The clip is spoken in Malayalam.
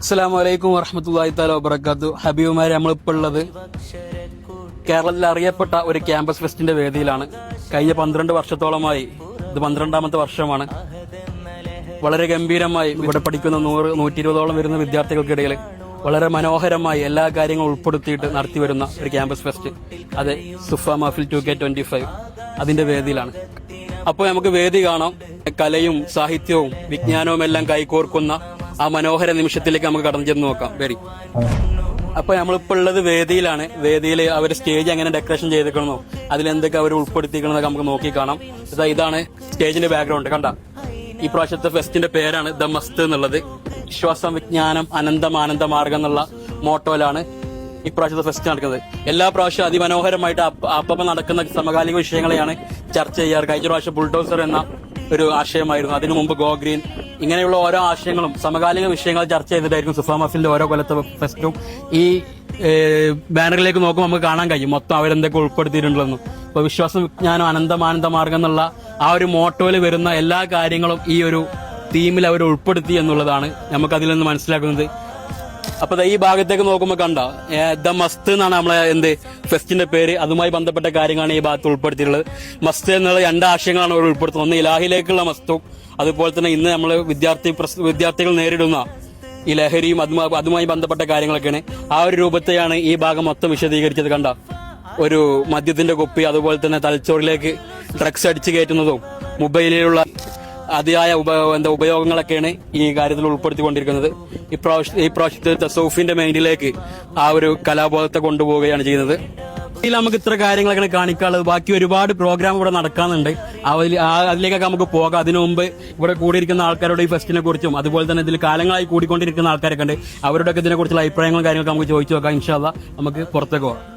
അസ്സലാമു അലൈക്കും വറഹമത്തല്ലാഹി താല വബർക്കാത്തു ഹബീബുമാരെ നമ്മളിപ്പോൾ ഉള്ളത് കേരളത്തിൽ അറിയപ്പെട്ട ഒരു ക്യാമ്പസ് ഫെസ്റ്റിന്റെ വേദിയിലാണ്. കഴിഞ്ഞ പന്ത്രണ്ട് വർഷത്തോളമായി ഇത് പന്ത്രണ്ടാമത്തെ വർഷമാണ്. വളരെ ഗംഭീരമായി ഇവിടെ പഠിക്കുന്ന നൂറ് നൂറ്റി ഇരുപതോളം വരുന്ന വിദ്യാർത്ഥികൾക്കിടയിൽ വളരെ മനോഹരമായി എല്ലാ കാര്യങ്ങളും ഉൾപ്പെടുത്തിയിട്ട് നടത്തി വരുന്ന ഒരു ക്യാമ്പസ് ഫെസ്റ്റ്. അതെ Sufa Mahfil two K twenty five അതിന്റെ വേദിയിലാണ്. അപ്പോൾ നമുക്ക് വേദി കാണാം. കലയും സാഹിത്യവും വിജ്ഞാനവും എല്ലാം കൈകോർക്കുന്ന ആ മനോഹര നിമിഷത്തിലേക്ക് നമുക്ക് കടന്നു ചെന്ന് നോക്കാം. വരി അപ്പൊ നമ്മളിപ്പോ ഉള്ളത് വേദിയിലാണ്. വേദിയിൽ അവർ സ്റ്റേജ് എങ്ങനെ ഡെക്കറേഷൻ ചെയ്തിരിക്കണമെന്നോ അതിലെന്തൊക്കെ അവർ ഉൾപ്പെടുത്തിക്കണമെന്നൊക്കെ നമുക്ക് നോക്കി കാണാം. ഇതാ ഇതാണ് സ്റ്റേജിന്റെ ബാക്ക്ഗ്രൗണ്ട് കണ്ട? ഈ പ്രാവശ്യത്തെ ഫെസ്റ്റിന്റെ പേരാണ് ദ മസ്ത് എന്നുള്ളത്. വിശ്വാസം വിജ്ഞാനം അനന്തം ആനന്ദ മാർഗം എന്നുള്ള മോട്ടോയിലാണ് ഈ പ്രാവശ്യത്തെ ഫെസ്റ്റ് നടക്കുന്നത്. എല്ലാ പ്രാവശ്യവും അതിമനോഹരമായിട്ട് അപ്പം നടക്കുന്ന സമകാലിക വിഷയങ്ങളെയാണ് ചർച്ച ചെയ്യാറ്. കഴിഞ്ഞ പ്രാവശ്യം ബുൾഡോസർ എന്ന ഒരു ആശയമായിരുന്നു. അതിനു മുമ്പ് ഗോ ഗ്രീൻ ഇങ്ങനെയുള്ള ഓരോ ആശയങ്ങളും സമകാലിക വിഷയങ്ങൾ ചർച്ച ചെയ്തിട്ടായിരിക്കും സുഫാ മഫിലിന്റെ ഓരോ കൊല്ലത്തെ ഫെസ്റ്റും. ഈ ബാനറിലേക്ക് നോക്കുമ്പോൾ നമുക്ക് കാണാൻ കഴിയും. മൊത്തം അവരെന്തൊക്കെ ഉൾപ്പെടുത്തിയിട്ടുണ്ടെന്നും. ഇപ്പൊ വിശ്വാസം വിജ്ഞാനം അനന്തമാനന്ദ മാർഗം എന്നുള്ള ആ ഒരു മോട്ടോയിൽ വരുന്ന എല്ലാ കാര്യങ്ങളും ഈ ഒരു തീമിൽ അവർ ഉൾപ്പെടുത്തി എന്നുള്ളതാണ് നമുക്ക് അതിൽ നിന്ന് മനസ്സിലാക്കുന്നത്. അപ്പൊ ഈ ഭാഗത്തേക്ക് നോക്കുമ്പോ കണ്ട ദ മസ്ത് എന്നാണ് നമ്മളെ എന്ത് ഫെസ്റ്റിന്റെ പേര്. അതുമായി ബന്ധപ്പെട്ട കാര്യങ്ങളാണ് ഈ ഭാഗത്ത് ഉൾപ്പെടുത്തിയിട്ടുള്ളത്. മസ്ത് എന്നുള്ള രണ്ട് ആശയങ്ങളാണ് അവർ ഉൾപ്പെടുത്തുന്നത്. ഒന്ന് ഇലാഹിലേക്കുള്ള മസ്തും അതുപോലെ തന്നെ ഇന്ന് നമ്മൾ വിദ്യാർത്ഥി വിദ്യാർത്ഥികൾ നേരിടുന്ന ഈ ലഹരിയും അതുമായി അതുമായി ബന്ധപ്പെട്ട കാര്യങ്ങളൊക്കെയാണ്. ആ ഒരു രൂപത്തെയാണ് ഈ ഭാഗം മൊത്തം വിശദീകരിച്ചത് കണ്ട? ഒരു മദ്യത്തിന്റെ കുപ്പി അതുപോലെ തന്നെ തലച്ചോറിലേക്ക് ഡ്രഗ്സ് അടിച്ചു കയറ്റുന്നതും മൊബൈലിലുള്ള അതിയായ ഉപ എന്താ ഉപയോഗങ്ങളൊക്കെയാണ് ഈ കാര്യത്തിൽ ഉൾപ്പെടുത്തിക്കൊണ്ടിരിക്കുന്നത്. ഈ പ്രാവശ്യം ഈ പ്രാവശ്യത്തെ തസൗഫിന്റെ മൈൻഡിലേക്ക് ആ ഒരു കലാബോധത്തെ കൊണ്ടുപോവുകയാണ് ചെയ്യുന്നത്. ഇതിൽ നമുക്ക് ഇത്ര കാര്യങ്ങളൊക്കെ കാണിക്കാനുള്ളത്. ബാക്കി ഒരുപാട് പ്രോഗ്രാം ഇവിടെ നടക്കാനുണ്ട്. അതിലേക്കൊക്കെ നമുക്ക് പോകാം. അതിനു മുമ്പ് ഇവിടെ കൂടിയിരിക്കുന്ന ആൾക്കാരോട് ഈ ഫെസ്റ്റിനെ കുറിച്ചും അതുപോലെ തന്നെ ഇതിൽ കാലങ്ങളായി കൂടിക്കൊണ്ടിരിക്കുന്ന ആൾക്കാരൊക്കെ ഉണ്ട്. അവരോടൊക്കെ ഇതിനെക്കുറിച്ചുള്ള അഭിപ്രായങ്ങളും കാര്യങ്ങളൊക്കെ നമുക്ക് ചോദിച്ചു നോക്കാം. ഇൻഷാല്ല നമുക്ക് പുറത്തേക്ക് പോകാം.